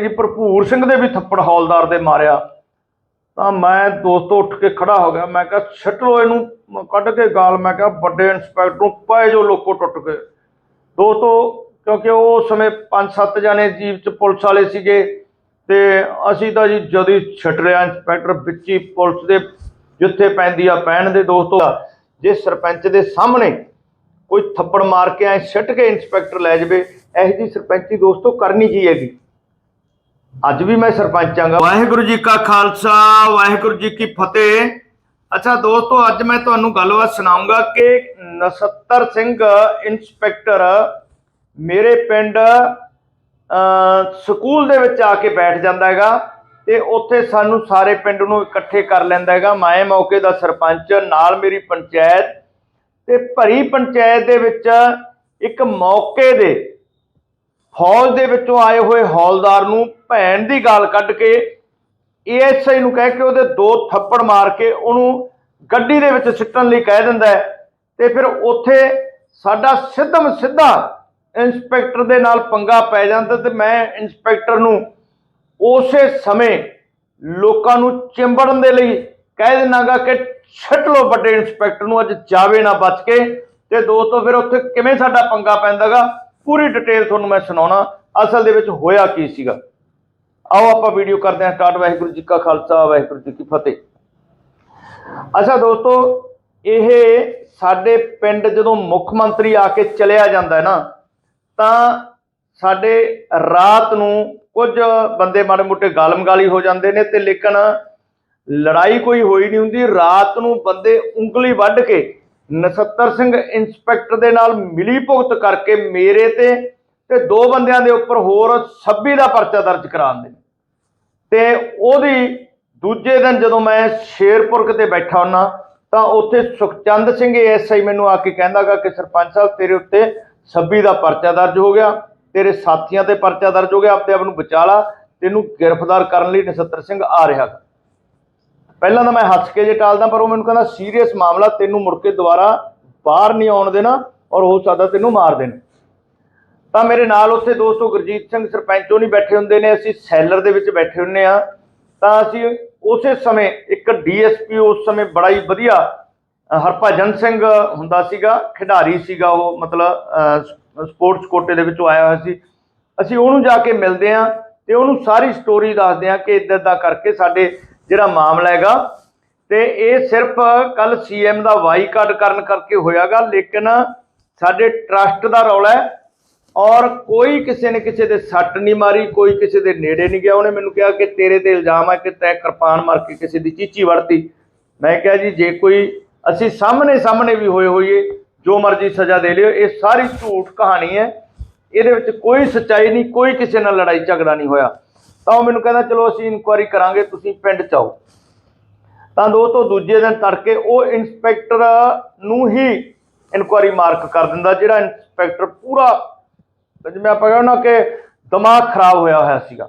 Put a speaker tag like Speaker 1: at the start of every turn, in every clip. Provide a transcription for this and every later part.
Speaker 1: ਜੀ ਭਰਪੂਰ ਸਿੰਘ ਦੇ ਵੀ ਥੱਪੜ ਹੌਲਦਾਰ ਦੇ ਮਾਰਿਆ। ਤਾਂ ਮੈਂ ਦੋਸਤੋ ਉੱਠ ਕੇ ਖੜਾ ਹੋ ਗਿਆ। ਮੈਂ ਕਿਹਾ ਛੱਡ ਲੋ ਇਹਨੂੰ, ਕੱਢ ਕੇ ਗਾਲ। ਮੈਂ ਕਿਹਾ, ਵੱਡੇ ਇੰਸਪੈਕਟਰ ਨੂੰ ਪਏ ਜੋ ਲੋਕੋ ਟੁੱਟ ਗਏ। ਦੋਸਤੋ, ਕਿਉਂਕਿ ਉਹ ਸਮੇਂ ਪੰਜ ਸੱਤ ਜਾਣੇ ਜੀਪ ਚ ਪੁਲਿਸ ਵਾਲੇ ਸੀਗੇ ਤੇ ਅਸੀਂ ਤਾਂ ਜੀ ਜਦੀ ਛੱਡ ਰਿਆ ਇੰਸਪੈਕਟਰ ਵਿੱਚ ਹੀ ਪੁਲਿਸ ਦੇ ਜਿੱਥੇ ਪੈਂਦੀ ਆ ਪੈਣ ਦੇ ਦੋਸਤੋ। ਜੇ ਸਰਪੰਚ ਦੇ ਸਾਹਮਣੇ ਕੋਈ ਥੱਪੜ ਮਾਰ ਕੇ ਐ ਛੱਟ ਕੇ ਇੰਸਪੈਕਟਰ ਲੈ ਜਾਵੇ, ਇਹੋ ਜੀ ਸਰਪੰਚੀ ਦੋਸਤੋ ਕਰਨੀ ਕੀ ਹੈਗੀ? ਅੱਜ ਵੀ ਮੈਂ ਸਰਪੰਚਾਂਗਾ ਵਾਹਿਗੁਰੂ ਜੀ ਕਾ ਖਾਲਸਾ, ਵਾਹਿਗੁਰੂ ਜੀ ਕੀ ਫਤਿਹ। ਅੱਛਾ ਦੋਸਤੋ, ਅੱਜ ਮੈਂ ਤੁਹਾਨੂੰ ਗੱਲਬਾਤ ਸੁਣਾਉਂਗਾ ਕਿ ਨਸੱਤਰ ਸਿੰਘ ਇੰਸਪੈਕਟਰ ਮੇਰੇ ਪਿੰਡ ਸਕੂਲ ਦੇ ਵਿੱਚ ਆ ਕੇ ਬੈਠ ਜਾਂਦਾ ਹੈਗਾ ਤੇ ਉੱਥੇ ਸਾਨੂੰ ਸਾਰੇ ਪਿੰਡ ਨੂੰ ਇਕੱਠੇ ਕਰ ਲੈਂਦਾ ਹੈਗਾ। ਮੈਂ ਮੌਕੇ ਦਾ ਸਰਪੰਚ, ਨਾਲ ਮੇਰੀ ਪੰਚਾਇਤ ਤੇ ਭਰੀ ਪੰਚਾਇਤ ਦੇ ਵਿੱਚ ਇੱਕ ਮੌਕੇ ਦੇ ਹੌਲ ਦੇ ਵਿੱਚੋਂ ਆਏ ਹੋਏ ਹੌਲਦਾਰ ਨੂੰ ਭੈਣ ਦੀ ਗਾਲ ਕੱਢ ਕੇ ਏਐਸਆਈ ਨੂੰ ਕਹਿ ਕੇ ਉਹਦੇ ਦੋ ਥੱਪੜ ਮਾਰ ਕੇ ਉਹਨੂੰ ਗੱਡੀ ਦੇ ਵਿੱਚ ਸਿੱਟਣ ਲਈ ਕਹਿ ਦਿੰਦਾ ਹੈ ਤੇ ਫਿਰ ਉੱਥੇ ਸਾਡਾ ਸਿੱਧਮ ਸਿੱਧਾ ਇੰਸਪੈਕਟਰ ਦੇ ਨਾਲ ਪੰਗਾ ਪੈ ਜਾਂਦਾ ਤੇ ਮੈਂ ਇੰਸਪੈਕਟਰ ਨੂੰ ਉਸੇ ਸਮੇਂ ਲੋਕਾਂ ਨੂੰ ਚਿੰਬੜਨ ਦੇ ਲਈ ਕਹਿ ਦਿਨਾਗਾ ਕਿ ਛੱਡ ਲੋ ਵੱਡੇ ਇੰਸਪੈਕਟਰ ਨੂੰ, ਅੱਜ ਜਾਵੇ ਨਾ ਬਚ ਕੇ ਤੇ ਦੋਸਤੋ ਫਿਰ ਉੱਥੇ ਕਿਵੇਂ ਸਾਡਾ ਪੰਗਾ ਪੈਂਦਾਗਾ? ਪੂਰੀ ਡਿਟੇਲ ਤੁਹਾਨੂੰ ਮੈਂ ਸੁਣਾਉਣਾ, ਅਸਲ ਦੇ ਵਿੱਚ ਹੋਇਆ ਕੀ ਸੀਗਾ? ਆਓ ਆਪਾਂ ਵੀਡੀਓ ਕਰਦੇ ਹਾਂ ਸਟਾਰਟ ਵਾਹਿਗੁਰੂ ਜੀ ਕਾ ਖਾਲਸਾ, ਵਾਹਿਗੁਰੂ ਜੀ ਕੀ ਫਤਿਹ। ਅੱਛਾ ਦੋਸਤੋ, ਇਹ ਸਾਡੇ ਪਿੰਡ ਜਦੋਂ ਮੁੱਖ ਮੰਤਰੀ ਆ ਕੇ ਚਲਿਆ ਜਾਂਦਾ ਹੈ ਨਾ, ਤਾਂ ਸਾਡੇ ਰਾਤ ਨੂੰ ਕੁਝ ਬੰਦੇ ਮਾੜੇ ਮੋਟੇ ਗਾਲਮਗਾਲੀ ਹੋ ਜਾਂਦੇ ਨੇ ਤੇ ਲੇਕਿਨ ਲੜਾਈ ਕੋਈ ਹੋਈ ਨਹੀਂ ਹੁੰਦੀ, ਰਾਤ ਨੂੰ ਬੰਦੇ ਉਂਗਲੀ ਵੱਢ ਕੇ ਨਸੱਤਰ ਸਿੰਘ ਇੰਸਪੈਕਟਰ ਦੇ ਨਾਲ ਮਿਲੀ ਭੁਗਤ ਕਰਕੇ ਮੇਰੇ ਤੇ ਤੇ ਦੋ ਬੰਦਿਆਂ ਦੇ ਉੱਪਰ ਹੋਰ 26 ਦਾ ਪਰਚਾ ਦਰਜ ਕਰਾਉਂਦੇ ਨੇ ਤੇ ਉਹਦੀ ਦੂਜੇ ਦਿਨ ਜਦੋਂ ਮੈਂ ਸ਼ੇਰਪੁਰ ਕਿਤੇ ਬੈਠਾ ਹੁੰਨਾ ਤਾਂ ਉੱਥੇ ਸੁਖਚੰਦ ਸਿੰਘ ਐਸਆਈ ਮੈਨੂੰ ਆ ਕੇ ਕਹਿੰਦਾਗਾ ਕਿ ਸਰਪੰਚ ਸਾਹਿਬ, ਤੇਰੇ ਉੱਤੇ 26 ਦਾ ਪਰਚਾ ਦਰਜ ਹੋ ਗਿਆ, ਤੇਰੇ ਸਾਥੀਆਂ ਤੇ ਪਰਚਾ ਦਰਜ ਹੋ ਗਿਆ ਆਪਣੇ ਆਪ ਨੂੰ ਬਚਾ ਲਾ, ਤੈਨੂੰ ਗ੍ਰਿਫਤਾਰ ਕਰਨ ਲਈ ਨਛੱਤਰ ਸਿੰਘ ਆ ਰਿਹਾ ਗਾ। ਪਹਿਲਾਂ ਤਾਂ ਮੈਂ ਹੱਸ ਕੇ ਜੇ ਟਾਲਦਾ, ਪਰ ਉਹ ਮੈਨੂੰ ਕਹਿੰਦਾ, ਸੀਰੀਅਸ ਮਾਮਲਾ, ਤੈਨੂੰ ਮੁੜ ਕੇ ਦੁਬਾਰਾ ਬਾਹਰ ਨਹੀਂ ਆਉਣ ਦੇਣਾ ਔਰ ਹੋ ਸਕਦਾ ਤੈਨੂੰ ਮਾਰ ਦੇਣ। ਤਾਂ ਮੇਰੇ ਨਾਲ ਉੱਥੇ ਦੋਸਤੋ ਗੁਰਜੀਤ ਸਿੰਘ ਸਰਪੰਚ ਉਹ ਨਹੀਂ ਬੈਠੇ ਹੁੰਦੇ ਨੇ, ਅਸੀਂ ਸੈਲਰ ਦੇ ਵਿੱਚ ਬੈਠੇ ਹੁੰਨੇ ਆ। ਤਾਂ ਅਸੀਂ ਉਸੇ ਸਮੇਂ ਇੱਕ ਡੀਐਸਪੀ ਉਸ ਸਮੇਂ ਬੜਾ ਹੀ ਵਧੀਆ ਹਰਭਜਨ ਸਿੰਘ ਹੁੰਦਾ ਸੀਗਾ, ਖਿਡਾਰੀ ਸੀਗਾ ਉਹ, ਮਤਲਬ ਸਪੋਰਟਸ ਕੋਟੇ ਦੇ ਵਿੱਚੋਂ ਆਇਆ ਹੋਇਆ ਸੀ। ਅਸੀਂ ਉਹਨੂੰ ਜਾ ਕੇ ਮਿਲਦੇ ਆ ਤੇ ਉਹਨੂੰ ਸਾਰੀ ਸਟੋਰੀ ਦੱਸਦੇ ਆ ਕਿ ਇਦਾਂ ਦਾ ਕਰਕੇ ਸਾਡੇ ਜਿਹੜਾ ਮਾਮਲਾ ਹੈਗਾ। ਤੇ ਇਹ ਸਿਰਫ ਕੱਲ ਸੀਐਮ ਦਾ ਵਾਈਕਾਟ ਕਰਨ ਕਰਕੇ ਹੋਇਆਗਾ, ਲੇਕਿਨ ਸਾਡੇ ਟਰਸਟ ਦਾ ਰੌਲਾ ਹੈ ਔਰ ਕੋਈ ਕਿਸੇ ਨੇ ਕਿਸੇ ਦੇ ਸੱਟ ਨਹੀਂ ਮਾਰੀ, ਕੋਈ ਕਿਸੇ ਦੇ ਨੇੜੇ ਨਹੀਂ ਗਿਆ। ਉਹਨੇ ਮੈਨੂੰ ਕਿਹਾ ਕਿ ਤੇਰੇ ਤੇ ਇਲਜ਼ਾਮ ਹੈ ਕਿ ਤੈਂ ਕਿਰਪਾਨ ਮਾਰ ਕੇ ਕਿਸੇ ਦੀ ਚੀਚੀ ਵੜਤੀ ਮੈਂ ਕਿਹਾ ਜੀ, ਜੇ ਕੋਈ ਅਸੀਂ ਸਾਹਮਣੇ ਸਾਹਮਣੇ ਵੀ ਹੋਏ ਹੋਈਏ, ਜੋ ਮਰਜ਼ੀ ਸਜ਼ਾ ਦੇ ਲਿਓ, ਇਹ ਸਾਰੀ ਝੂਠ ਕਹਾਣੀ ਹੈ। ਇਹਦੇ ਵਿੱਚ ਕੋਈ ਸੱਚਾਈ ਨਹੀਂ, ਕੋਈ ਕਿਸੇ ਨਾਲ ਲੜਾਈ ਝਗੜਾ ਨਹੀਂ ਹੋਇਆ। ਤਾਂ ਉਹ ਮੈਨੂੰ ਕਹਿੰਦਾ, ਚਲੋ ਅਸੀਂ ਇਨਕੁਆਇਰੀ ਕਰਾਂਗੇ, ਤੁਸੀਂ ਪਿੰਡ ਚ ਆਓ। ਤਾਂ ਦੋਸਤੋ ਦੂਜੇ ਦਿਨ ਤੜਕੇ ਉਹ ਇੰਸਪੈਕਟਰ ਨੂੰ ਹੀ ਇਨਕੁਆਇਰੀ ਮਾਰਕ ਕਰ ਦਿੰਦਾ, ਜਿਹੜਾ ਇੰਸਪੈਕਟਰ ਪੂਰਾ ਜਿਵੇਂ ਆਪਾਂ ਕਹਿੰਦੇ ਨਾ ਕਿ ਦਿਮਾਗ ਖਰਾਬ ਹੋਇਆ ਹੋਇਆ ਸੀਗਾ।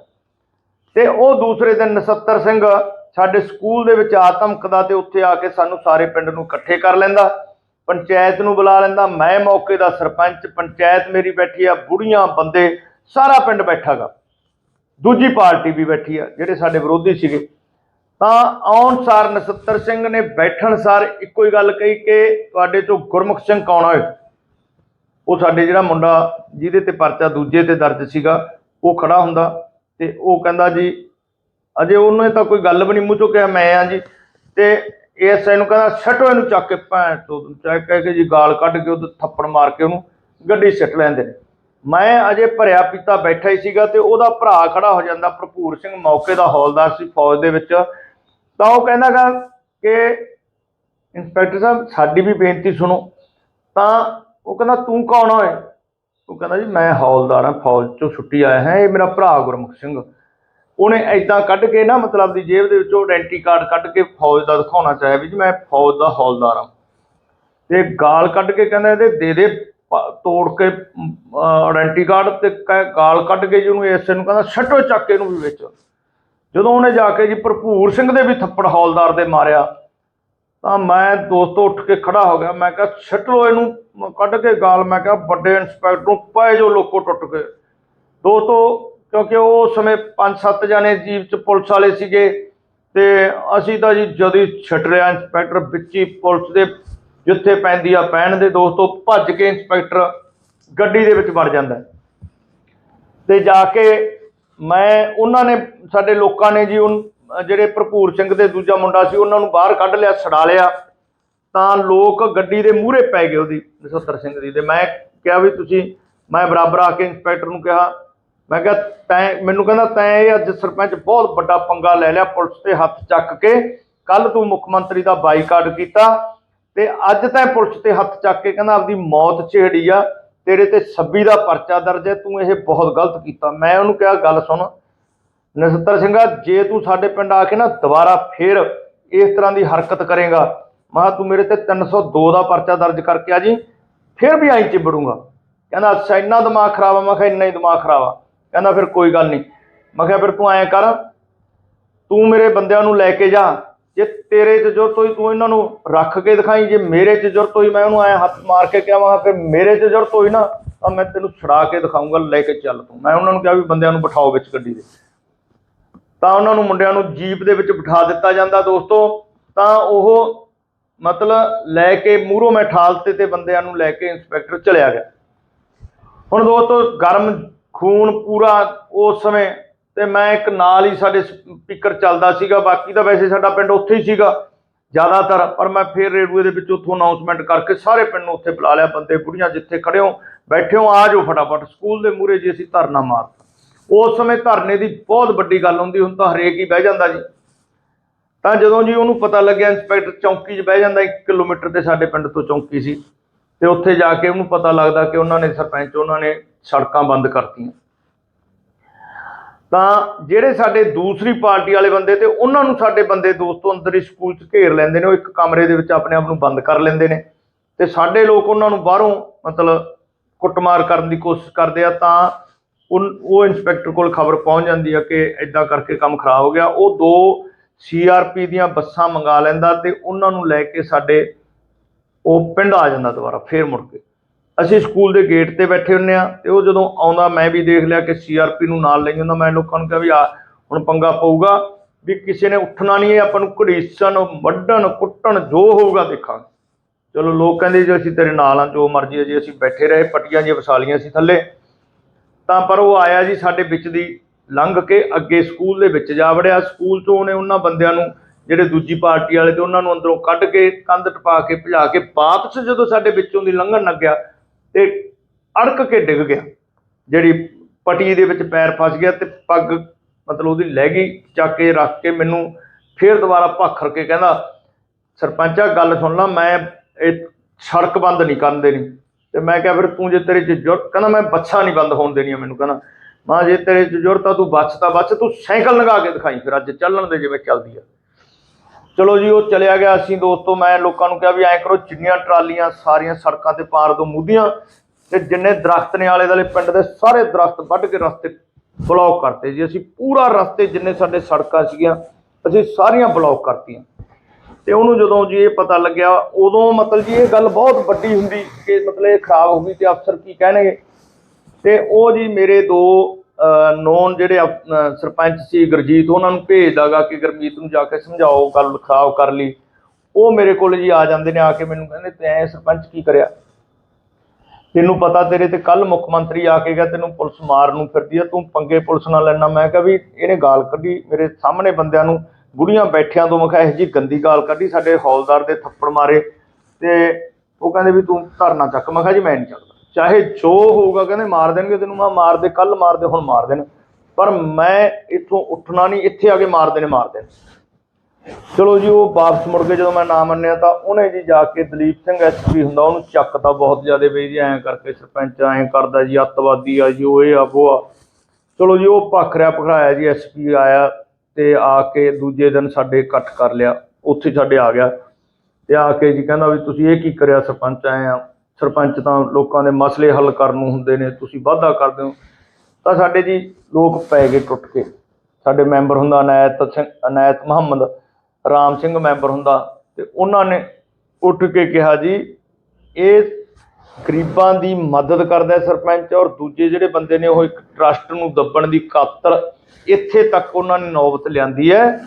Speaker 1: ਤੇ ਉਹ ਦੂਸਰੇ ਦਿਨ ਨਸੱਤਰ ਸਿੰਘ ਸਾਡੇ ਸਕੂਲ ਦੇ ਵਿੱਚ ਆ ਧਮਕਦਾ ਤੇ ਉੱਥੇ ਆ ਕੇ ਸਾਨੂੰ ਸਾਰੇ ਪਿੰਡ ਨੂੰ ਇਕੱਠੇ ਕਰ ਲੈਂਦਾ, ਪੰਚਾਇਤ ਨੂੰ ਬੁਲਾ ਲੈਂਦਾ। ਮੈਂ ਮੌਕੇ ਦਾ ਸਰਪੰਚ, ਪੰਚਾਇਤ ਮੇਰੀ ਬੈਠੀ ਆ, ਬੁੜੀਆਂ, ਬੰਦੇ, ਸਾਰਾ ਪਿੰਡ ਬੈਠਾਗਾ ਦੂਜੀ ਪਾਰਟੀ ਵੀ ਬੈਠੀ ਆ, ਜਿਹੜੇ ਸਾਡੇ ਵਿਰੋਧੀ ਸੀਗੇ। ਤਾਂ ਆਉਣ ਸਾਰ ਨਸੱਤਰ ਸਿੰਘ ਨੇ ਬੈਠਣ ਸਾਰ ਇੱਕੋ ਹੀ ਗੱਲ ਕਹੀ ਕਿ ਤੁਹਾਡੇ ਚੋਂ ਗੁਰਮੁਖ ਸਿੰਘ ਕੌਣ ਹੋਏ ਉਹ ਸਾਡੇ ਜਿਹੜਾ ਮੁੰਡਾ, ਜਿਹਦੇ ਤੇ ਪਰਚਾ ਦੂਜੇ ਤੇ ਦਰਜ ਸੀਗਾ, ਉਹ ਖੜਾ ਹੁੰਦਾ ਤੇ ਉਹ ਕਹਿੰਦਾ ਜੀ, ਅਜੇ ਉਹਨੇ ਤਾਂ ਕੋਈ ਗੱਲ ਵੀ ਨਹੀਂ ਮੂੰਹ ਚੋਂ ਕਿਹਾ, ਮੈਂ ਆ ਜੀ। ਤੇ ਐਸਆਈ ਨੂੰ ਕਹਿੰਦਾ ਛੱਟੋ ਇਹਨੂੰ ਚੱਕ ਕੇ, ਭੈਣ ਤੋਂ ਚੱਕ ਕਹਿ ਕੇ ਜੀ ਗਾਲ ਕੱਢ ਕੇ ਉਹਦੇ ਥੱਪੜ ਮਾਰ ਕੇ ਉਹਨੂੰ ਗੱਡੀ ਸਿੱਟ ਲੈਂਦੇ ਨੇ। ਮੈਂ ਅਜੇ ਭਰਿਆ ਪੀਤਾ ਬੈਠਾ ਹੀ ਸੀਗਾ ਤੇ ਉਹਦਾ ਭਰਾ ਖੜਾ ਹੋ ਜਾਂਦਾ ਭਰਪੂਰ ਸਿੰਘ ਮੌਕੇ ਦਾ ਹੌਲਦਾਰ ਸੀ ਫੌਜ ਦੇ ਵਿੱਚ। ਤਾਂ ਉਹ ਕਹਿੰਦਾਗਾ ਕਿ ਇੰਸਪੈਕਟਰ ਸਾਹਿਬ, ਸਾਡੀ ਵੀ ਬੇਨਤੀ ਸੁਣੋ। ਤਾਂ ਉਹ ਕਹਿੰਦਾ, ਤੂੰ ਕੌਣ ਓਏ? ਉਹ ਕਹਿੰਦਾ ਜੀ, ਮੈਂ ਹੌਲਦਾਰ ਹਾਂ ਫੌਜ ਚੋਂ ਛੁੱਟੀ ਆਇਆ ਹਾਂ, ਇਹ ਮੇਰਾ ਭਰਾ ਗੁਰਮੁਖ ਸਿੰਘ। ਉਹਨੇ ਐਦਾਂ ਕੱਢ ਕੇ ਨਾ, ਮਤਲਬ ਦੀ ਜੇਬ ਦੇ ਵਿੱਚੋਂ ਆਇਡੈਂਟੀ ਕਾਰਡ ਕੱਢ ਕੇ ਫੌਜ ਦਾ ਦਿਖਾਉਣਾ ਚਾਹਿਆ ਵੀ ਜੀ ਮੈਂ ਫੌਜ ਦਾ ਹੌਲਦਾਰ ਹਾਂ ਤੇ ਗਾਲ ਕੱਢ ਕੇ ਕਹਿੰਦਾ, ਇਹਦੇ ਦੇ ਦੇ ਤੋੜ ਕੇ ਆਇਡੈਂਟੀ ਕਾਰਡ ਤੇ ਕ- ਗਾਲ ਕੱਢ ਕੇ ਜੀ ਉਹਨੂੰ ਐਸੇ ਨੂੰ ਕਹਿੰਦਾ ਛੱਡੋ ਚੱਕ ਇਹਨੂੰ ਵੀ ਵਿੱਚ। ਜਦੋਂ ਉਹਨੇ ਜਾ ਕੇ ਜੀ ਭਰਪੂਰ ਸਿੰਘ ਦੇ ਵੀ ਥੱਪੜ ਹੌਲਦਾਰ ਦੇ ਮਾਰਿਆ, ਤਾਂ ਮੈਂ ਦੋਸਤੋ ਉੱਠ ਕੇ ਖੜਾ ਹੋ ਗਿਆ। ਮੈਂ ਕਿਹਾ, ਛੱਡ ਲੋ ਇਹਨੂੰ ਕੱਢ ਕੇ ਗਾਲ। ਮੈਂ ਕਿਹਾ, ਵੱਡੇ ਇੰਸਪੈਕਟਰ ਨੂੰ ਪਏ ਜੋ ਲੋਕੋ ਟੁੱਟ ਕੇ ਦੋਸਤੋ, ਕਿਉਂਕਿ ਉਹ ਸਮੇਂ ਪੰਜ ਸੱਤ ਜਾਣੇ ਜੀਪ ਚ ਪੁਲਿਸ ਵਾਲੇ ਸੀਗੇ ਤੇ ਅਸੀਂ ਤਾਂ ਜੀ ਜਦੋਂ ਹੀ ਛੱਡ ਰਿਹਾ। ਇੰਸਪੈਕਟਰ ਵਿੱਚ ਹੀ ਪੁਲਿਸ ਦੇ ਜਿੱਥੇ ਪੈਂਦੀ ਆ ਪੈਣ ਦੇ ਦੋਸਤੋ ਭੱਜ ਕੇ ਇੰਸਪੈਕਟਰ ਗੱਡੀ ਦੇ ਵਿੱਚ ਵੜ ਜਾਂਦਾ। ਹੈ। ਤੇ ਜਾ ਕੇ ਮੈਂ, ਉਹਨਾਂ ਨੇ ਸਾਡੇ ਲੋਕਾਂ ਨੇ ਜੀ ਉਹ ਜਿਹੜੇ ਭਰਪੂਰ ਸਿੰਘ ਦੇ ਦੂਜਾ ਮੁੰਡਾ ਸੀ, ਉਹਨਾਂ ਨੂੰ ਬਾਹਰ ਕੱਢ ਲਿਆ, ਛਡਾ ਲਿਆ। ਤਾਂ ਲੋਕ ਗੱਡੀ ਦੇ ਮੂਹਰੇ ਪੈ ਗਏ ਉਹਦੀ ਨਸੱਤਰ ਸਿੰਘ ਦੀ। ਤੇ ਮੈਂ ਕਿਹਾ ਵੀ ਤੁਸੀਂ, ਮੈਂ ਬਰਾਬਰ ਆ ਕੇ ਇੰਸਪੈਕਟਰ ਨੂੰ ਕਿਹਾ। ਮੈਂ ਕਿਹਾ, ਤੈਂ, ਮੈਨੂੰ ਕਹਿੰਦਾ, ਤੈਂ ਇਹ ਅੱਜ ਸਰਪੰਚ ਬਹੁਤ ਵੱਡਾ ਪੰਗਾ ਲੈ ਲਿਆ, ਪੁਲਿਸ ਤੇ ਹੱਥ ਚੱਕ ਕੇ। ਕੱਲ ਤੂੰ ਮੁੱਖ ਮੰਤਰੀ ਦਾ ਬਾਈਕਾਟ ਕੀਤਾ। ਤੇ ਅੱਜ ਤਾਂ ਪੁਲਿਸ ਤੇ ਹੱਥ ਚੱਕ ਕੇ ਕਹਿੰਦਾ ਆਪਦੀ ਮੌਤ ਝੇੜੀ ਆ, ਤੇਰੇ ਤੇ 26 ਦਾ ਪਰਚਾ ਦਰਜ ਹੈ, ਤੂੰ ਇਹ ਬਹੁਤ ਗਲਤ ਕੀਤਾ। ਮੈਂ ਉਹਨੂੰ ਕਿਹਾ, ਗੱਲ ਸੁਣ, ਨਛੱਤਰ ਸਿੰਘਾ, ਜੇ ਤੂੰ ਸਾਡੇ ਪਿੰਡ ਆ ਕੇ ਨਾ ਦੁਬਾਰਾ ਫੇਰ ਇਸ ਤਰ੍ਹਾਂ ਦੀ ਹਰਕਤ ਕਰੇਗਾ, ਮੈਂ ਕਿਹਾ, ਤੂੰ ਮੇਰੇ ਤੇ 302 ਦਾ ਪਰਚਾ ਦਰਜ ਕਰਕੇ ਆ ਜੀ, ਫਿਰ ਵੀ ਆਈ ਚਿਬੜੂਗਾ। ਕਹਿੰਦਾ, ਅੱਛਾ, ਇੰਨਾ ਦਿਮਾਗ ਖਰਾਬ ਆ। ਮੈਂ ਕਿਹਾ, ਇੰਨਾ ਹੀ ਦਿਮਾਗ ਖਰਾਬ ਆ। ਕਹਿੰਦਾ, ਫਿਰ ਕੋਈ ਗੱਲ ਨਹੀਂ। ਮੈਂ ਕਿਹਾ, ਫਿਰ ਤੂੰ ਐਂ ਕਰ, ਤੂੰ ਮੇਰੇ ਬੰਦਿਆਂ ਨੂੰ ਲੈ ਕੇ ਜਾ ਜੇ ਤੇਰੇ 'ਚ ਜ਼ਰੂਰਤ ਹੋਈ ਤੂੰ ਇਹਨਾਂ ਨੂੰ ਰੱਖ ਕੇ ਦਿਖਾਈ, ਜੇ ਮੇਰੇ 'ਚ ਜ਼ਰੂਰਤ ਹੋਈ ਮੈਂ ਉਹਨੂੰ ਐ ਹੱਥ ਮਾਰ ਕੇ ਕਿਹਾ ਕਿ ਮੇਰੇ 'ਚ ਜ਼ਰੂਰਤ ਹੋਈ ਨਾ, ਤਾਂ ਮੈਂ ਤੈਨੂੰ ਛੁਡਾ ਕੇ ਦਿਖਾਉਂਗਾ ਲੈ ਕੇ ਚੱਲ ਤੂੰ। ਮੈਂ ਉਹਨਾਂ ਨੂੰ ਕਿਹਾ ਵੀ ਬੰਦਿਆਂ ਨੂੰ ਬਿਠਾਓ ਵਿੱਚ ਗੱਡੀ ਦੇ। ਤਾਂ ਉਹਨਾਂ ਨੂੰ ਮੁੰਡਿਆਂ ਨੂੰ ਜੀਪ ਦੇ ਵਿੱਚ ਬਿਠਾ ਦਿੱਤਾ ਜਾਂਦਾ ਦੋਸਤੋ। ਤਾਂ ਉਹ ਮਤਲਬ ਲੈ ਕੇ ਮੂਹਰੋਂ ਮੈਂ ਠਾਲਤੇ ਤੇ ਬੰਦਿਆਂ ਨੂੰ ਲੈ ਕੇ ਇੰਸਪੈਕਟਰ ਚਲਿਆ ਗਿਆ। ਹੁਣ ਦੋਸਤੋ, ਗਰਮ ਖੂਨ ਪੂਰਾ ਉਸ ਸਮੇਂ ਤੇ ਮੈਂ ਇੱਕ ਨਾਲ ਹੀ ਸਾਡੇ ਸਪੀਕਰ ਚੱਲਦਾ ਸੀਗਾ, ਬਾਕੀ ਤਾਂ ਵੈਸੇ ਸਾਡਾ ਪਿੰਡ ਉੱਥੇ ਹੀ ਸੀਗਾ ਜ਼ਿਆਦਾਤਰ, ਪਰ ਮੈਂ ਫੇਰ ਰੇਡੂਏ ਦੇ ਵਿੱਚ ਉੱਥੋਂ ਅਨਾਉਂਸਮੈਂਟ ਕਰਕੇ ਸਾਰੇ ਪਿੰਡ ਨੂੰ ਉੱਥੇ ਬੁਲਾ ਲਿਆ, ਬੰਦੇ ਬੁੜੀਆਂ ਜਿੱਥੇ ਖੜੇ ਹੋ, ਬੈਠੇ ਹੋ, ਆ ਜਾਓ ਫਟਾਫਟ, ਸਕੂਲ ਦੇ ਮੂਹਰੇ ਜੀ ਅਸੀਂ ਧਰਨਾ ਮਾਰਤਾ। ਉਸ ਸਮੇਂ ਧਰਨੇ ਦੀ ਬਹੁਤ ਵੱਡੀ ਗੱਲ ਹੁੰਦੀ, ਹੁਣ ਤਾਂ ਹਰੇਕ ਹੀ ਬਹਿ ਜਾਂਦਾ ਜੀ। ਤਾਂ ਜਦੋਂ ਜੀ ਉਹਨੂੰ ਪਤਾ ਲੱਗਿਆ, ਇੰਸਪੈਕਟਰ ਚੌਂਕੀ 'ਚ ਬਹਿ ਜਾਂਦਾ 1 ਕਿਲੋਮੀਟਰ ਤੇ ਸਾਡੇ ਪਿੰਡ ਤੋਂ ਚੌਂਕੀ ਸੀ, ਤੇ ਉੱਥੇ ਜਾ ਕੇ ਉਹਨੂੰ ਪਤਾ ਲੱਗਦਾ ਕਿ ਉਹਨਾਂ ਨੇ ਸਰਪੰਚ, ਉਹਨਾਂ ਨੇ ਸੜਕਾਂ ਬੰਦ ਕਰਤੀਆਂ। ਤਾਂ ਜਿਹੜੇ ਸਾਡੇ ਦੂਸਰੀ ਪਾਰਟੀ ਵਾਲੇ ਬੰਦੇ ਤੇ ਉਹਨਾਂ ਨੂੰ ਸਾਡੇ ਬੰਦੇ ਦੋਸਤੋ ਅੰਦਰ ਹੀ ਸਕੂਲ 'ਚ ਘੇਰ ਲੈਂਦੇ ਨੇ, ਉਹ ਇੱਕ ਕਮਰੇ ਦੇ ਵਿੱਚ ਆਪਣੇ ਆਪ ਨੂੰ ਬੰਦ ਕਰ ਲੈਂਦੇ ਨੇ। ਤੇ ਸਾਡੇ ਲੋਕ ਉਹਨਾਂ ਨੂੰ ਬਾਹਰੋਂ ਮਤਲਬ ਕੁੱਟਮਾਰ ਕਰਨ ਦੀ ਕੋਸ਼ਿਸ਼ ਕਰਦੇ ਆ ਤਾਂ ਉਹ ਉਹ ਕੋਲ ਖਬਰ ਪਹੁੰਚ ਜਾਂਦੀ ਆ ਕਿ ਇਦਾਂ ਕਰਕੇ ਕੰਮ ਖਰਾਬ ਹੋ ਗਿਆ। ਉਹ ਦੋ ਸੀਆਰਪੀ ਦੀਆਂ ਬੱਸਾਂ ਮੰਗਾ ਲੈਂਦਾ ਤੇ ਉਹਨਾਂ ਨੂੰ ਲੈ ਕੇ ਸਾਡੇ ਉਹ ਪਿੰਡ ਆ ਜਾਂਦਾ ਦੁਬਾਰਾ, ਫੇਰ ਮੁੜ ਕੇ। ਅਸੀਂ ਸਕੂਲ ਦੇ ਗੇਟ ਤੇ ਬੈਠੇ ਹੁੰਨੇ ਆ ਤੇ ਉਹ ਜਦੋਂ ਆਉਂਦਾ, ਮੈਂ ਵੀ ਦੇਖ ਲਿਆ ਕਿ ਸੀਆਰਪੀ ਨੂੰ ਨਾਲ ਲਈ ਹੁੰਦਾ ਮੈਂ ਲੋਕਾਂ ਨੂੰ ਕਿਹਾ ਵੀ ਆ, ਹੁਣ ਪੰਗਾ ਪਊਗਾ ਵੀ ਕਿਸੇ ਨੇ ਉੱਠਣਾ ਨਹੀਂ ਹੈ, ਆਪਾਂ ਨੂੰ ਘੜੀਸਣ, ਵੱਢਣ, ਕੁੱਟਣ, ਜੋ ਹੋਊਗਾ ਦੇਖਾਂ ਚਲੋ ਲੋਕ ਕਹਿੰਦੇ ਜੀ, ਅਸੀਂ ਤੇਰੇ ਨਾਲ ਆ ਜੋ ਮਰਜ਼ੀ ਹੈ ਜੀ, ਅਸੀਂ ਬੈਠੇ ਰਹੇ, ਪੱਟੀਆਂ ਜੀ ਵਸਾਲੀਆਂ ਸੀ ਥੱਲੇ। ਤਾਂ ਪਰ ਉਹ ਆਇਆ ਜੀ ਸਾਡੇ ਵਿੱਚ ਦੀ, ਲੰਘ ਕੇ ਅੱਗੇ ਸਕੂਲ ਦੇ ਵਿੱਚ ਜਾ ਵੜਿਆ। ਸਕੂਲ ਤੋਂ ਉਹਨੇ ਉਹਨਾਂ ਬੰਦਿਆਂ ਨੂੰ, ਜਿਹੜੇ ਦੂਜੀ ਪਾਰਟੀ ਵਾਲੇ ਤੇ ਉਹਨਾਂ ਨੂੰ ਅੰਦਰੋਂ ਕੱਢ ਕੇ, ਕੰਧ ਟਪਾ ਕੇ, ਭਜਾ ਕੇ, ਵਾਪਸ ਜਦੋਂ ਸਾਡੇ ਵਿੱਚੋਂ ਦੀ ਲੰਘਣ ਲੱਗਿਆ ਤੇ ਅੜਕ ਕੇ ਡਿੱਗ ਗਿਆ। ਜਿਹੜੀ ਪਟੀ ਦੇ ਵਿੱਚ ਪੈਰ ਫਸ ਗਿਆ ਤੇ ਪੱਗ ਮਤਲਬ ਉਹਦੀ ਲੈ ਗਈ, ਚੱਕ ਕੇ ਰੱਖ ਕੇ ਮੈਨੂੰ ਫੇਰ ਦੁਬਾਰਾ ਭਾਖਰ ਕੇ ਕਹਿੰਦਾ, ਸਰਪੰਚਾ, ਗੱਲ ਸੁਣ ਲਾ, ਮੈਂ ਇਹ ਸੜਕ ਬੰਦ ਨਹੀਂ ਕਰਨ ਦੇਣੀ। ਤੇ ਮੈਂ ਕਿਹਾ, ਫਿਰ ਤੂੰ ਜੇ ਤੇਰੇ ਚ ਜ਼ਰੂਰਤ ਕਹਿੰਦਾ, ਮੈਂ ਬੱਸਾਂ ਨਹੀਂ ਬੰਦ ਹੋਣ ਦੇਣੀਆਂ ਮੈਨੂੰ। ਕਹਿੰਦਾ, ਮਾਂ, ਜੇ ਤੇਰੇ ਚ ਜ਼ਰੂਰਤ ਤਾਂ ਤੂੰ ਬੱਸ ਤਾਂ ਬੱਸ, ਤੂੰ ਸਾਈਕਲ ਲਗਾ ਕੇ ਦਿਖਾਈ ਫਿਰ ਅੱਜ ਚੱਲਣ ਦੇ ਜਿਵੇਂ ਚੱਲਦੀ ਆ। ਚਲੋ ਜੀ, ਉਹ ਚਲਿਆ ਗਿਆ ਅਸੀਂ ਦੋਸਤੋ, ਮੈਂ ਲੋਕਾਂ ਨੂੰ ਕਿਹਾ ਵੀ ਐਂ ਕਰੋ, ਜਿੰਨੀਆਂ ਟਰਾਲੀਆਂ ਸਾਰੀਆਂ ਸੜਕਾਂ ਤੇ ਪਾਰ ਦੋ ਮੁੱਦੀਆਂ ਤੇ ਜਿੰਨੇ ਦਰਖਤ ਨੇ ਆਲੇ ਦੁਆਲੇ ਪਿੰਡ ਦੇ, ਸਾਰੇ ਦਰਖਤ ਵੱਢ ਕੇ ਰਸਤੇ ਬਲੌਕ ਕਰਤੇ ਜੀ। ਅਸੀਂ ਪੂਰਾ ਰਸਤੇ ਜਿੰਨੇ ਸਾਡੇ ਸੜਕਾਂ ਸੀਗੀਆਂ, ਅਸੀਂ ਸਾਰੀਆਂ ਬਲੌਕ ਕਰਤੀਆਂ। ਤੇ ਉਹਨੂੰ ਜਦੋਂ ਜੀ ਇਹ ਪਤਾ ਲੱਗਿਆ, ਉਦੋਂ ਮਤਲਬ ਜੀ ਇਹ ਗੱਲ ਬਹੁਤ ਵੱਡੀ ਹੁੰਦੀ ਕਿ ਮਤਲਬ ਇਹ ਖਰਾਬ ਹੋ ਗਈ ਤੇ ਅਫਸਰ ਕੀ ਕਹਿਣਗੇ? ਤੇ ਉਹ ਜੀ ਮੇਰੇ ਦੋ ਨੋਨ ਜਿਹੜੇ ਅਫ- ਸਰਪੰਚ ਸੀ ਗੁਰਜੀਤ, ਉਹਨਾਂ ਨੂੰ ਭੇਜਦਾਗਾ ਕਿ ਗੁਰਮੀਤ ਨੂੰ ਜਾ ਕੇ ਸਮਝਾਓ, ਗੱਲ ਖਰਾਬ ਕਰ ਲਈ। ਉਹ ਮੇਰੇ ਕੋਲ ਜੀ ਆ ਜਾਂਦੇ ਨੇ, ਆ ਕੇ ਮੈਨੂੰ ਕਹਿੰਦੇ, ਤੈਂ ਸਰਪੰਚ ਕੀ ਕਰਿਆ? ਤੈਨੂੰ ਪਤਾ ਤੇਰੇ ਤੇ ਕੱਲ ਮੁੱਖ ਮੰਤਰੀ ਆ ਕੇ ਗਿਆ, ਤੈਨੂੰ ਪੁਲਿਸ ਮਾਰਨ ਨੂੰ ਫਿਰਦੀ ਆ, ਤੂੰ ਪੰਗੇ ਪੁਲਿਸ ਨਾਲ ਲੈਣਾ। ਮੈਂ ਕਿਹਾ ਵੀ ਇਹਨੇ ਗਾਲ ਕੱਢੀ, ਮੇਰੇ ਸਾਹਮਣੇ ਬੰਦਿਆਂ ਨੂੰ ਬੁੜੀਆਂ ਬੈਠਿਆਂ ਤੋਂ ਮੈਂ ਕਿਹਾ, ਇਹੋ ਜੀ ਗੰਦੀ ਗਾਲ ਕੱਢੀ, ਸਾਡੇ ਹੌਲਦਾਰ ਦੇ ਥੱਪੜ ਮਾਰੇ ਤੇ ਉਹ ਕਹਿੰਦੇ ਵੀ ਤੂੰ ਧਰਨਾ ਚੱਕ। ਮੈਂ ਕਿਹਾ ਜੀ, ਮੈਂ ਨਹੀਂ ਚੱਕਦਾ। ਚਾਹੇ ਜੋ ਹੋਊਗਾ, ਕਹਿੰਦੇ ਮਾਰ ਦੇਣਗੇ ਤੈਨੂੰ, ਮੈਂ ਮਾਰ ਦੇ ਕੱਲ ਮਾਰ ਦੇ, ਹੁਣ ਮਾਰ ਦੇਣ। ਪਰ ਮੈਂ ਇੱਥੋਂ ਉੱਠਣਾ ਨਹੀਂ, ਇੱਥੇ ਆ ਕੇ ਮਾਰ ਦੇਣੇ, ਮਾਰ ਦੇਣ। ਚਲੋ ਜੀ, ਉਹ ਵਾਪਸ ਮੁੜ ਕੇ ਜਦੋਂ ਮੈਂ ਨਾ ਮੰਨਿਆ ਤਾਂ ਉਹਨੇ ਜੀ ਜਾ ਕੇ ਦਲੀਪ ਸਿੰਘ ਐਸਪੀ ਹੁੰਦਾ, ਉਹਨੂੰ ਚੱਕ ਤਾਂ ਬਹੁਤ ਜ਼ਿਆਦਾ ਬਈ ਜੀ, ਐਂ ਕਰਕੇ ਸਰਪੰਚ, ਐਂ ਕਰਦਾ ਜੀ, ਅੱਤਵਾਦੀ ਆ ਜੀ, ਉਹ ਇਹ ਆ, ਉਹ ਆ। ਚਲੋ ਜੀ, ਉਹ ਪਖਰਿਆ ਪਖਰਾਇਆ ਜੀ ਐਸਪੀ ਆਇਆ ਤੇ ਆ ਕੇ ਦੂਜੇ ਦਿਨ ਸਾਡੇ ਇਕੱਠ ਕਰ ਲਿਆ, ਉੱਥੇ ਸਾਡੇ ਆ ਗਿਆ। ਤੇ ਆ ਕੇ ਜੀ ਕਹਿੰਦਾ ਵੀ ਤੁਸੀਂ ਇਹ ਕੀ ਕਰਿਆ ਸਰਪੰਚ ਆਏ ਆ। ਸਰਪੰਚ ਤਾਂ ਲੋਕਾਂ ਦੇ ਮਸਲੇ ਹੱਲ ਕਰਨ ਨੂੰ ਹੁੰਦੇ ਨੇ, ਤੁਸੀਂ ਵਾਅਦਾ ਕਰਦੇ ਹੋ। ਤਾਂ ਸਾਡੇ ਜੀ ਲੋਕ ਪੈ ਗਏ ਟੁੱਟ ਕੇ। ਸਾਡੇ ਮੈਂਬਰ ਹੁੰਦਾ ਅਨਾਇਤ ਸਿੰਘ, ਅਨਾਇਤ ਮੁਹੰਮਦ, ਰਾਮ ਸਿੰਘ ਮੈਂਬਰ ਹੁੰਦਾ। ਤੇ ਉਹਨਾਂ ਨੇ ਉੱਠ ਕੇ ਕਿਹਾ ਜੀ, ਇਹ ਗਰੀਬਾਂ ਦੀ ਮਦਦ ਕਰਦਾ ਸਰਪੰਚ ਔਰ ਦੂਜੇ ਜਿਹੜੇ ਬੰਦੇ ਨੇ ਉਹ ਇੱਕ ਟਰਸਟ ਨੂੰ ਦੱਬਣ ਦੀ ਖਾਤਰ ਇੱਥੇ ਤੱਕ ਉਹਨਾਂ ਨੇ ਨੌਬਤ ਲਿਆਂਦੀ ਹੈ।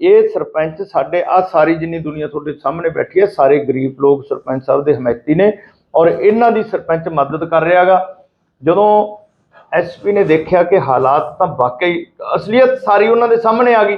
Speaker 1: ਇਹ ਸਰਪੰਚ ਸਾਡੇ ਆ ਸਾਰੀ ਜਿੰਨੀ ਦੁਨੀਆ ਤੁਹਾਡੇ ਸਾਹਮਣੇ ਬੈਠੀ ਹੈ, ਸਾਰੇ ਗਰੀਬ ਲੋਕ ਸਰਪੰਚ ਸਾਹਿਬ ਦੇ ਹਮਾਇਤੀ ਨੇ। ਔਰ ਇਹਨਾਂ ਦੀ ਸਰਪੰਚ ਮਦਦ ਕਰ ਰਿਹਾਗਾ। ਜਦੋਂ ਐਸਪੀ ਨੇ ਦੇਖਿਆ ਕਿ ਹਾਲਾਤ ਤਾਂ ਵਾਕਈ ਅਸਲੀਅਤ ਸਾਰੀ ਉਹਨਾਂ ਦੇ ਸਾਹਮਣੇ ਆ ਗਈ,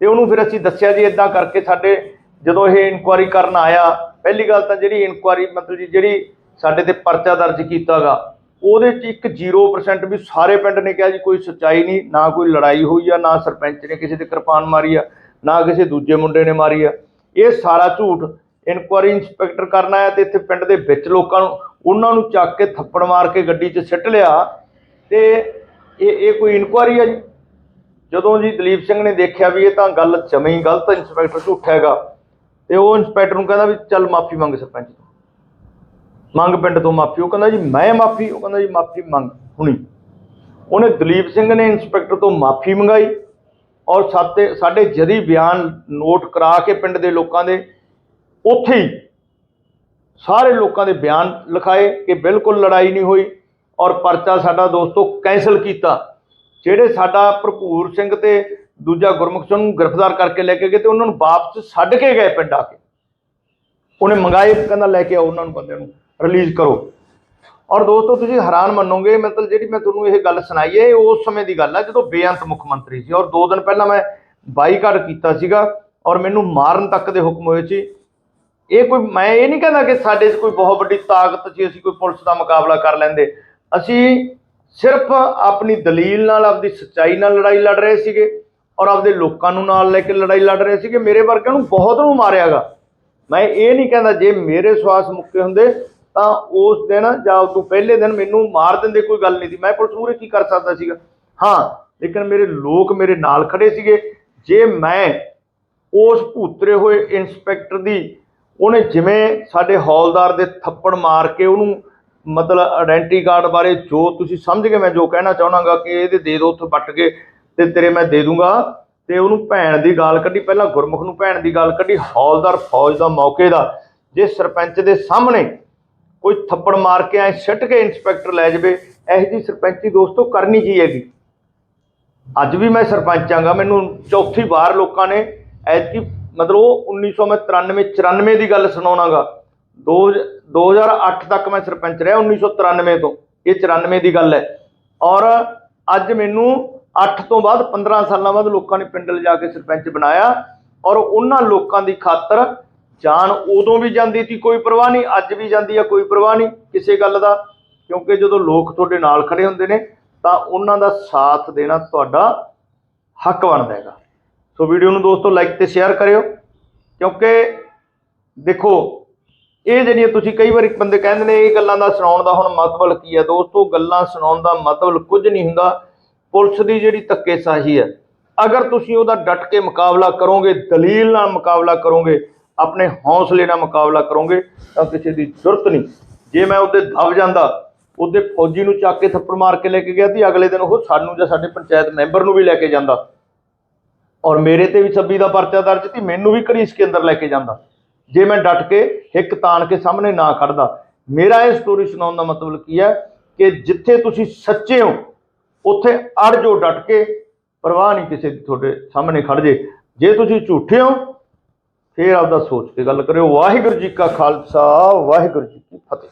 Speaker 1: ਤੇ ਉਹਨੂੰ ਫਿਰ ਅਸੀਂ ਦੱਸਿਆ ਜੀ ਇਦਾਂ ਕਰਕੇ ਸਾਡੇ ਜਦੋਂ ਇਹ ਇਨਕੁਆਰੀ ਕਰਨ ਆਇਆ, ਪਹਿਲੀ ਗੱਲ ਤਾਂ ਜਿਹੜੀ ਇਨਕੁਆਰੀ ਮਤਲਬ ਜੀ, ਜਿਹੜੀ ਸਾਡੇ ਤੇ ਪਰਚਾ ਦਰਜ ਕੀਤਾਗਾ, ਉਹਦੇ ਚ ਇੱਕ 0% ਵੀ ਸਾਰੇ ਪਿੰਡ ਨੇ ਕਿਹਾ ਜੀ, ਕੋਈ ਸੱਚਾਈ ਨਹੀਂ, ਨਾ ਕੋਈ ਲੜਾਈ ਹੋਈ ਆ, ਨਾ ਸਰਪੰਚ ਨੇ ਕਿਸੇ ਤੇ ਕਿਰਪਾਨ ਮਾਰੀ ਆ, ਨਾ ਕਿਸੇ ਦੂਜੇ ਮੁੰਡੇ ਨੇ ਮਾਰੀ ਆ। ਇਹ ਸਾਰਾ ਝੂਠ ਇਨਕੁਆਰੀ ਇੰਸਪੈਕਟਰ ਕਰਨਾ ਆਇਆ ਤੇ ਇੱਥੇ ਪਿੰਡ ਦੇ ਵਿੱਚ ਲੋਕਾਂ ਨੂੰ, ਉਹਨਾਂ ਨੂੰ ਚੱਕ ਕੇ ਥੱਪੜ ਮਾਰ ਕੇ ਗੱਡੀ 'ਚ ਸਿੱਟ ਲਿਆ। ਤੇ ਇਹ ਇਹ ਕੋਈ ਇਨਕੁਆਰੀ ਆ ਜੀ? ਜਦੋਂ ਜੀ ਦਲੀਪ ਸਿੰਘ ਨੇ ਦੇਖਿਆ ਵੀ ਇਹ ਤਾਂ ਗੱਲ ਜਮੇ ਹੀ ਗਲਤ ਇੰਸਪੈਕਟਰ ਝੂਠਾ ਹੈਗਾ। ਤੇ ਉਹ ਇੰਸਪੈਕਟਰ ਨੂੰ ਕਹਿੰਦਾ ਵੀ ਚੱਲ ਮਾਫੀ ਮੰਗ ਸਰਪੰਚ ਤੋਂ। ਮੰਗ ਪਿੰਡ ਤੋਂ ਮਾਫੀ, ਉਹ ਕਹਿੰਦਾ ਜੀ ਮੈਂ ਮਾਫੀ, ਉਹ ਕਹਿੰਦਾ ਜੀ ਮਾਫੀ ਮੰਗ ਹੁਣੀ। ਉਹਨੇ ਦਲੀਪ ਸਿੰਘ ਨੇ ਇੰਸਪੈਕਟਰ ਤੋਂ ਮਾਫੀ ਮੰਗਾਈ ਔਰ ਸਾਤੇ, ਸਾਡੇ ਜਦੀ ਬਿਆਨ ਨੋਟ ਕਰਾ ਕੇ ਪਿੰਡ ਦੇ ਲੋਕਾਂ ਦੇ ਉੱਥੇ ਹੀ ਸਾਰੇ ਲੋਕਾਂ ਦੇ ਬਿਆਨ ਲਿਖਾਏ ਕਿ ਬਿਲਕੁਲ ਲੜਾਈ ਨਹੀਂ ਹੋਈ ਔਰ ਪਰਚਾ ਸਾਡਾ ਦੋਸਤੋ ਕੈਂਸਲ ਕੀਤਾ, ਜਿਹੜੇ ਸਾਡਾ ਭਰਪੂਰ ਸਿੰਘ ਤੇ ਦੂਜਾ ਗੁਰਮੁਖ ਸਿੰਘ ਨੂੰ ਗ੍ਰਿਫਤਾਰ ਕਰਕੇ ਲੈ ਕੇ ਗਏ ਤੇ ਉਹਨਾਂ ਨੂੰ ਵਾਪਸ ਛੱਡ ਕੇ ਗਏ ਪਿੰਡ ਆ ਕੇ। ਉਹਨੇ ਮੰਗਾਏ, ਕਹਿੰਦਾ ਲੈ ਕੇ ਆਓ ਉਹਨਾਂ ਨੂੰ ਬੰਦੇ ਨੂੰ ਰਿਲੀਜ਼ ਕਰੋ। ਔਰ ਦੋਸਤੋ ਤੁਸੀਂ ਹੈਰਾਨ ਮੰਨੋਗੇ ਮਤਲਬ ਜਿਹੜੀ ਮੈਂ ਤੁਹਾਨੂੰ ਇਹ ਗੱਲ ਸੁਣਾਈ ਹੈ, ਇਹ ਉਸ ਸਮੇਂ ਦੀ ਗੱਲ ਹੈ ਜਦੋਂ ਬੇਅੰਤ ਮੁੱਖ ਮੰਤਰੀ ਸੀ ਔਰ 2 ਦਿਨ ਪਹਿਲਾਂ ਮੈਂ ਬਾਈਕਾਟ ਕੀਤਾ ਸੀਗਾ ਔਰ ਮੈਨੂੰ ਮਾਰਨ ਤੱਕ ਦੇ ਹੁਕਮ ਹੋਏ ਸੀ। ਇਹ ਕੋਈ ਮੈਂ ਇਹ ਨਹੀਂ ਕਹਿੰਦਾ ਕਿ ਸਾਡੇ 'ਚ ਕੋਈ ਬਹੁਤ ਵੱਡੀ ਤਾਕਤ ਸੀ, ਅਸੀਂ ਕੋਈ ਪੁਲਿਸ ਦਾ ਮੁਕਾਬਲਾ ਕਰ ਲੈਂਦੇ। ਅਸੀਂ ਸਿਰਫ ਆਪਣੀ ਦਲੀਲ ਨਾਲ, ਆਪਦੀ ਸੱਚਾਈ ਨਾਲ ਲੜਾਈ ਲੜ ਰਹੇ ਸੀਗੇ ਔਰ ਆਪਦੇ ਲੋਕਾਂ ਨੂੰ ਨਾਲ ਲੈ ਕੇ ਲੜਾਈ ਲੜ ਰਹੇ ਸੀਗੇ। ਮੇਰੇ ਵਰਗਿਆਂ ਨੂੰ ਬਹੁਤ ਨੂੰ ਮਾਰਿਆਗਾ। ਮੈਂ ਇਹ ਨਹੀਂ ਕਹਿੰਦਾ ਜੇ ਮੇਰੇ ਸਵਾਸ ਮੁੱਕੇ ਹੁੰਦੇ ਤਾਂ ਉਸ ਦਿਨ ਜਾਂ ਉਸ ਤੋਂ ਪਹਿਲੇ ਦਿਨ ਮੈਨੂੰ ਮਾਰ ਦਿੰਦੇ ਕੋਈ ਗੱਲ ਨਹੀਂ ਸੀ। ਮੈਂ ਪੁਲਿਸ ਮੂਹਰੇ ਕੀ ਕਰ ਸਕਦਾ ਸੀਗਾ? ਹਾਂ, ਲੇਕਿਨ ਮੇਰੇ ਲੋਕ ਮੇਰੇ ਨਾਲ ਖੜੇ ਸੀਗੇ। ਜੇ ਮੈਂ ਉਸ ਭੂਤਰੇ ਹੋਏ ਇੰਸਪੈਕਟਰ ਦੀ ਉਹਨੇ ਜਿਵੇਂ ਸਾਡੇ ਹੌਲਦਾਰ ਦੇ ਥੱਪੜ ਮਾਰ ਕੇ ਉਹਨੂੰ ਮਤਲਬ ਆਇਡੈਂਟੀ ਕਾਰਡ ਬਾਰੇ ਜੋ ਤੁਸੀਂ ਸਮਝ ਗਏ ਮੈਂ ਜੋ ਕਹਿਣਾ ਚਾਹਣਾਗਾ ਕਿ ਇਹਦੇ ਦੇ ਦੋ ਉੱਥੇ ਵੱਟ ਕੇ ਤੇ ਤੇਰੇ ਮੈਂ ਦੇ ਦੂੰਗਾ। ਤੇ ਉਹਨੂੰ ਭੈਣ ਦੀ ਗਾਲ ਕੱਢੀ। ਪਹਿਲਾਂ ਗੁਰਮੁਖ ਨੂੰ ਭੈਣ ਦੀ ਗਾਲ ਕੱਢੀ। ਹੌਲਦਾਰ ਫੌਜ ਦਾ ਮੌਕੇ ਦਾ। ਜੇ ਸਰਪੰਚ ਦੇ ਸਾਹਮਣੇ ਕੋਈ ਥੱਪੜ ਮਾਰ ਕੇ ਐ ਸਿੱਟ ਕੇ ਇੰਸਪੈਕਟਰ ਲੈ ਜਾਵੇ, ਇਹੋ ਜੀ ਸਰਪੰਚੀ ਦੋਸਤੋ ਕਰਨੀ ਕੀ ਹੈਗੀ? ਅੱਜ ਵੀ ਮੈਂ ਸਰਪੰਚ ਆਂਗਾ। ਮੈਨੂੰ ਚੌਥੀ ਵਾਰ ਲੋਕਾਂ ਨੇ ਐਤਕੀ ਮਤਲਬ ਉਹ 1993 94 ਦੀ ਗੱਲ ਸੁਣਾਉਣਾਗਾ। 2008 ਤੱਕ ਮੈਂ ਸਰਪੰਚ ਰਿਹਾ 1993 ਤੋਂ। ਇਹ 94 ਦੀ ਗੱਲ ਹੈ। ਔਰ ਅੱਜ ਮੈਨੂੰ 8 ਤੋਂ ਬਾਅਦ 15 ਸਾਲਾਂ ਬਾਅਦ ਲੋਕਾਂ ਨੇ ਪਿੰਡ ਲਿਜਾ ਕੇ ਸਰਪੰਚ ਬਣਾਇਆ। ਔਰ ਉਹਨਾਂ ਲੋਕਾਂ ਦੀ ਖਾਤਰ ਜਾਨ ਉਦੋਂ ਵੀ ਜਾਂਦੀ ਸੀ, ਕੋਈ ਪਰਵਾਹ ਨਹੀਂ, ਅੱਜ ਵੀ ਜਾਂਦੀ ਆ, ਕੋਈ ਪਰਵਾਹ ਨਹੀਂ ਕਿਸੇ ਗੱਲ ਦਾ। ਕਿਉਂਕਿ ਜਦੋਂ ਲੋਕ ਤੁਹਾਡੇ ਨਾਲ ਖੜੇ ਹੁੰਦੇ ਨੇ, ਤਾਂ ਉਹਨਾਂ ਦਾ ਸਾਥ ਦੇਣਾ ਤੁਹਾਡਾ ਹੱਕ ਬਣਦਾ ਹੈਗਾ। ਸੋ ਵੀਡੀਓ ਨੂੰ ਦੋਸਤੋ ਲਾਈਕ ਤੇ ਸ਼ੇਅਰ ਕਰਿਓ, ਕਿਉਂਕਿ ਦੇਖੋ, ਇਹ ਜਿਹੜੀਆਂ ਤੁਸੀਂ ਕਈ ਵਾਰੀ ਬੰਦੇ ਕਹਿੰਦੇ ਨੇ, ਇਹ ਗੱਲਾਂ ਦਾ ਸੁਣਾਉਣ ਦਾ ਹੁਣ ਮਤਲਬ ਕੀ ਹੈ? ਦੋਸਤੋ, ਗੱਲਾਂ ਸੁਣਾਉਣ ਦਾ ਮਤਲਬ ਕੁਝ ਨਹੀਂ ਹੁੰਦਾ, ਪੁਲਿਸ ਦੀ ਜਿਹੜੀ ਧੱਕੇਸ਼ਾਹੀ ਹੈ। ਅਗਰ ਤੁਸੀਂ ਉਹਦਾ ਡਟ ਕੇ ਮੁਕਾਬਲਾ ਕਰੋਗੇ, ਦਲੀਲ ਨਾਲ ਮੁਕਾਬਲਾ ਕਰੋਗੇ, ਆਪਣੇ ਹੌਸਲੇ ਨਾਲ ਮੁਕਾਬਲਾ ਕਰੋਗੇ, ਤਾਂ ਕਿਸੇ ਦੀ ਜ਼ਰੂਰਤ ਨਹੀਂ। ਜੇ ਮੈਂ ਉਹਦੇ ਦਬ ਜਾਂਦਾ, ਉਹਦੇ ਫੌਜੀ ਨੂੰ ਚੱਕ ਕੇ ਥੱਪੜ ਮਾਰ ਕੇ ਲੈ ਕੇ ਗਿਆ ਸੀ ਅਗਲੇ ਦਿਨ ਉਹ ਸਾਨੂੰ ਜਾਂ ਸਾਡੇ ਪੰਚਾਇਤ ਮੈਂਬਰ ਨੂੰ ਵੀ ਲੈ ਕੇ ਜਾਂਦਾ। ਔਰ ਮੇਰੇ ਤੇ ਵੀ 26 ਦਾ ਪਰਚਾ ਦਰਜ ਸੀ, ਮੈਨੂੰ ਵੀ ਘੜੀਸ ਕੇ ਅੰਦਰ ਲੈ ਕੇ ਜਾਂਦਾ। ਜੇ ਮੈਂ ਡਟ ਕੇ ਹਿੱਕ ਤਾਣ ਕੇ ਸਾਹਮਣੇ ਨਾ ਖੜਦਾ, ਮੇਰਾ ਇਹ ਸਟੋਰੀ ਸੁਣਾਉਣ ਦਾ ਮਤਲਬ ਕੀ ਹੈ ਕਿ ਜਿੱਥੇ ਤੁਸੀਂ ਸੱਚੇ ਹੋ, ਉੱਥੇ ਅੜ ਜੋ ਡਟ ਕੇ ਪਰਵਾਹ ਨਹੀਂ ਕਿਸੇ ਦੀ ਤੁਹਾਡੇ ਸਾਹਮਣੇ ਖੜ ਜੇ। ਜੇ ਤੁਸੀਂ ਝੂਠੇ ਹੋ, ਫੇਰ ਆਪਦਾ ਸੋਚ ਕੇ ਗੱਲ ਕਰਿਓ। ਵਾਹਿਗੁਰੂ ਜੀ ਕਾ ਖਾਲਸਾ, ਵਾਹਿਗੁਰੂ ਜੀ ਕੀ ਫਤਿਹ।